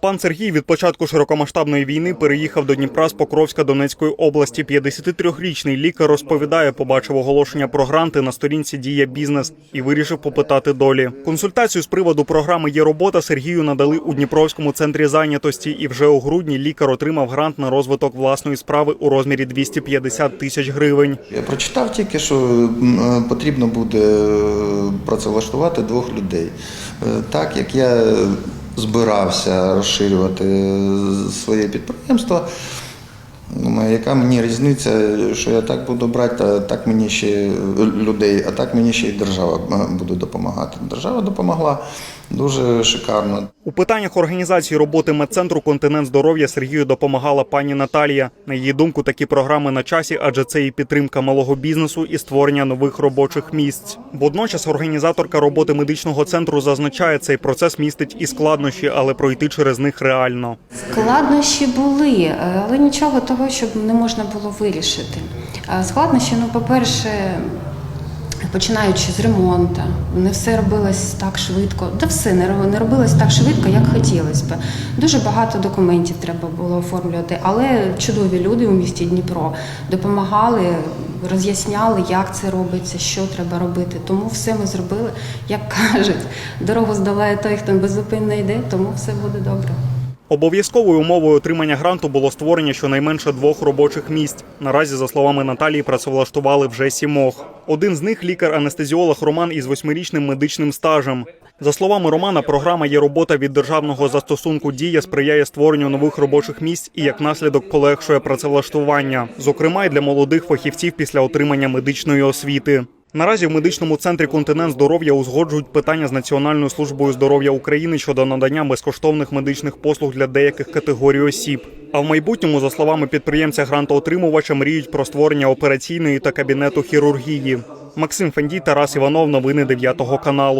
Пан Сергій від початку широкомасштабної війни переїхав до Дніпра з Покровська Донецької області. 53-річний лікар розповідає, побачив оголошення про гранти на сторінці Дія бізнес і вирішив попитати долі. Консультацію з приводу програми є робота Сергію надали у Дніпровському центрі зайнятості. І вже у грудні лікар отримав грант на розвиток власної справи у розмірі 250 тисяч гривень. Я прочитав тільки, що е, потрібно буде е, працевлаштувати двох людей. Е, Так як я збирався розширювати своє підприємство, яка мені різниця, що я так буду брати, а так мені ще людей, а так мені ще й держава е, буде допомагати. Держава допомогла дуже шикарно. У питаннях організації роботи медцентру континент здоров'я Сергію допомагала пані Наталія. На її думку, такі програми на часі, адже це і підтримка малого бізнесу, і створення нових робочих місць. Водночас організаторка роботи медичного центру зазначає, цей процес містить і складнощі, але пройти через них реально. Складнощі були, е, але нічого того, щоб не можна було вирішити. Е, Складнощі, ну, по-перше, починаючи з ремонту, не все робилось так швидко. Да все не робилось так швидко, як хотілося б. Дуже багато документів треба було оформлювати, але чудові люди у місті Дніпро допомагали, роз'ясняли, як це робиться, що треба робити. Тому все ми зробили, як кажуть, дорогу здолає той, хто беззупинно йде, тому все буде добре. Обов'язковою умовою отримання гранту було створення щонайменше двох робочих місць. Наразі, за словами Наталії, працевлаштували вже сімох. Один з них лікар-анестезіолог Роман із восьмирічним медичним стажем. За словами Романа, програма є робота від державного застосунку дія сприяє створенню нових робочих місць і як наслідок полегшує працевлаштування, зокрема й для молодих фахівців після отримання медичної освіти. Наразі в медичному центрі континент здоров'я узгоджують питання з Національною службою здоров'я України щодо надання безкоштовних медичних послуг для деяких категорій осіб. А в майбутньому, за словами підприємця грантоотримувача, мріють про створення операційної та кабінету хірургії. Максим Фендій, Тарас Іванов, новини 9 каналу.